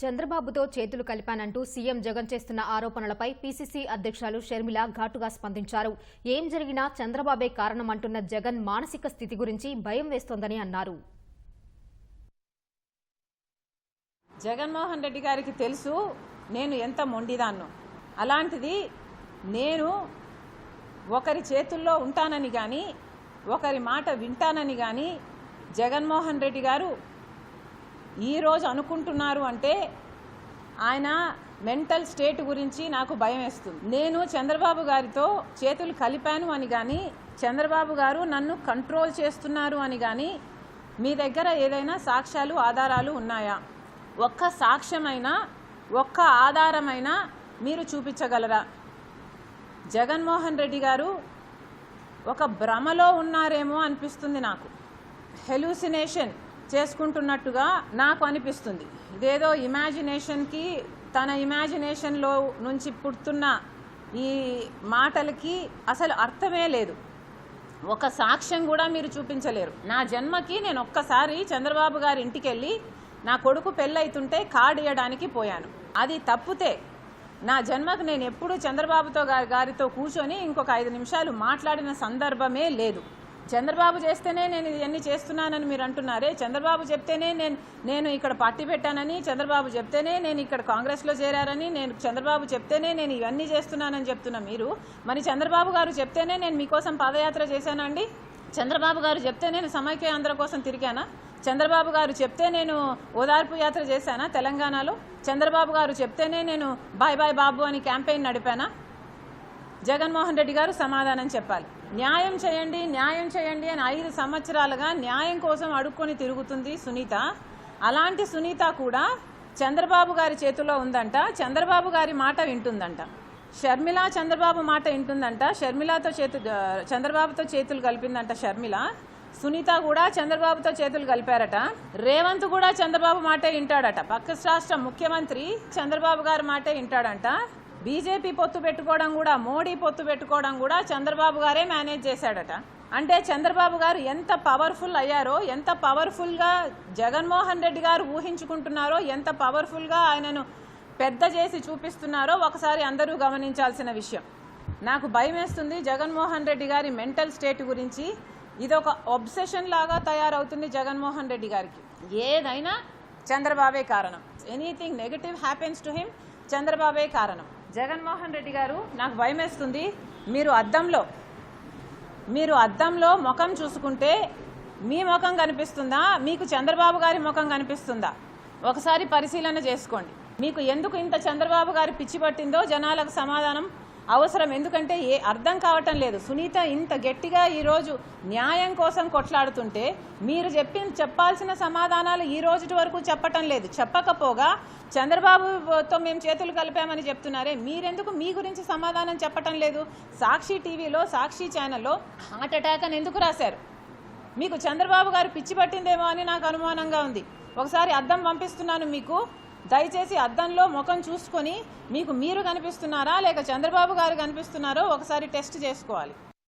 చంద్రబాబుతో చేతులు కలిపానంటూ సీఎం జగన్ చేస్తున్న ఆరోపణలపై పీసీసీ అధ్యక్షులు షర్మిల ఘాటుగా స్పందించారు. ఏం జరిగినా చంద్రబాబే కారణమంటున్న జగన్ మానసిక స్థితి గురించి భయం వేస్తోందని అన్నారు. జగన్మోహన్ రెడ్డి గారికి తెలుసు నేను ఎంత మొండిదాన్నో. అలాంటిది నేను ఒకరి చేతుల్లో ఉంటానని కానీ ఒకరి మాట వింటానని కానీ జగన్మోహన్ రెడ్డి గారు ఈరోజు అనుకుంటున్నారు అంటే ఆయన మెంటల్ స్టేట్ గురించి నాకు భయం వేస్తుంది. నేను చంద్రబాబు గారితో చేతులు కలిపాను అని కానీ చంద్రబాబు గారు నన్ను కంట్రోల్ చేస్తున్నారు అని కానీ మీ దగ్గర ఏదైనా సాక్ష్యాలు ఆధారాలు ఉన్నాయా? ఒక్క సాక్ష్యమైనా ఒక్క ఆధారమైనా మీరు చూపించగలరా? జగన్మోహన్ రెడ్డి గారు ఒక భ్రమలో ఉన్నారేమో అనిపిస్తుంది నాకు. హెలూసినేషన్ చేసుకుంటున్నట్టుగా నాకు అనిపిస్తుంది. ఇదేదో ఇమాజినేషన్కి తన ఇమాజినేషన్లో నుంచి పుడుతున్న ఈ మాటలకి అసలు అర్థమే లేదు. ఒక సాక్ష్యం కూడా మీరు చూపించలేరు. నా జన్మకి నేను ఒక్కసారి చంద్రబాబు గారి ఇంటికి వెళ్ళి నా కొడుకు పెళ్ళైతుంటే కార్డు ఇవ్వడానికి పోయాను. అది తప్పితే నా జన్మకు నేను ఎప్పుడు చంద్రబాబుతో గారి గారితో కూర్చొని ఇంకొక ఐదు నిమిషాలు మాట్లాడిన సందర్భమే లేదు. చంద్రబాబు చేస్తేనే నేను ఇవన్నీ చేస్తున్నానని మీరు అంటున్నారే చంద్రబాబు చెప్తేనే నేను నేను ఇక్కడ పార్టీ పెట్టానని చంద్రబాబు చెప్తేనే నేను ఇక్కడ కాంగ్రెస్లో చేరారని నేను చంద్రబాబు చెప్తేనే నేను ఇవన్నీ చేస్తున్నానని చెప్తున్నా మీరు మరి చంద్రబాబు గారు చెప్తేనే నేను మీకోసం పాదయాత్ర చేశానండి చంద్రబాబు గారు చెప్తే నేను సమైక్య ఆంధ్ర కోసం తిరిగానా? చంద్రబాబు గారు చెప్తే నేను ఓదార్పు యాత్ర చేశానా తెలంగాణలో? చంద్రబాబు గారు చెప్తేనే నేను బాయ్ బాయ్ బాబు అని క్యాంపెయిన్ నడిపానా? జగన్మోహన్ రెడ్డి గారు సమాధానం చెప్పాలి. న్యాయం చేయండి న్యాయం చేయండి అని ఐదు సంవత్సరాలుగా న్యాయం కోసం అడుక్కొని తిరుగుతుంది సునీత. అలాంటి సునీత కూడా చంద్రబాబు గారి చేతిలో ఉందంట. చంద్రబాబు గారి మాట వింటుందంట. షర్మిల చంద్రబాబు మాట వింటుందంట. షర్మిలతో చేతు చంద్రబాబుతో చేతులు కలిపిందంట షర్మిల. సునీత కూడా చంద్రబాబుతో చేతులు కలిపారట. రేవంత్ కూడా చంద్రబాబు మాటే వింటాడట. పక్క రాష్ట్ర ముఖ్యమంత్రి చంద్రబాబు గారి మాటే వింటాడంట. బీజేపీ పొత్తు పెట్టుకోవడం కూడా మోడీ పొత్తు పెట్టుకోవడం కూడా చంద్రబాబు గారే మేనేజ్ చేశాడట. అంటే చంద్రబాబు గారు ఎంత పవర్ఫుల్ అయ్యారో ఎంత పవర్ఫుల్గా జగన్మోహన్ రెడ్డి గారు ఊహించుకుంటున్నారో ఎంత పవర్ఫుల్గా ఆయనను పెద్ద చేసి చూపిస్తున్నారో ఒకసారి అందరూ గమనించాల్సిన విషయం. నాకు భయం వేస్తుంది జగన్మోహన్ రెడ్డి గారి మెంటల్ స్టేట్ గురించి. ఇది ఒక ఒబ్సెషన్ లాగా తయారవుతుంది జగన్మోహన్ రెడ్డి గారికి. ఏదైనా చంద్రబాబే కారణం. Anything negative happens to him చంద్రబాబే కారణం. జగన్మోహన్ రెడ్డి గారు నాకు భయం వేస్తుంది మీరు అద్దంలో మీరు అద్దంలో ముఖం చూసుకుంటే మీ ముఖం కనిపిస్తుందా? మీకు చంద్రబాబు గారి ముఖం కనిపిస్తుందా? ఒకసారి పరిశీలన చేసుకోండి. మీకు ఎందుకు ఇంత చంద్రబాబు గారి పిచ్చి పట్టిందో జనాలకు సమాధానం అవసరం. ఎందుకంటే ఏ అర్థం కావటం లేదు. సునీత ఇంత గట్టిగా ఈరోజు న్యాయం కోసం కొట్లాడుతుంటే మీరు చెప్పి చెప్పాల్సిన సమాధానాలు ఈ రోజు వరకు చెప్పటం లేదు. చెప్పకపోగా చంద్రబాబుతో మేము చేతులు కలిపామని చెప్తున్నారే. మీరెందుకు మీ గురించి సమాధానం చెప్పటం లేదు? సాక్షి టీవీలో సాక్షి ఛానల్లో హార్ట్ అటాక్ అని ఎందుకు రాశారు? మీకు చంద్రబాబు గారు పిచ్చి పట్టిందేమో అని నాకు అనుమానంగా ఉంది. ఒకసారి అద్దం పంపిస్తున్నాను మీకు. దయచేసి అద్దంలో ముఖం చూసుకొని మీకు మీరు కనిపిస్తున్నారా లేక చంద్రబాబు గారు కనిపిస్తున్నారో ఒకసారి టెస్ట్ చేసుకోవాలి.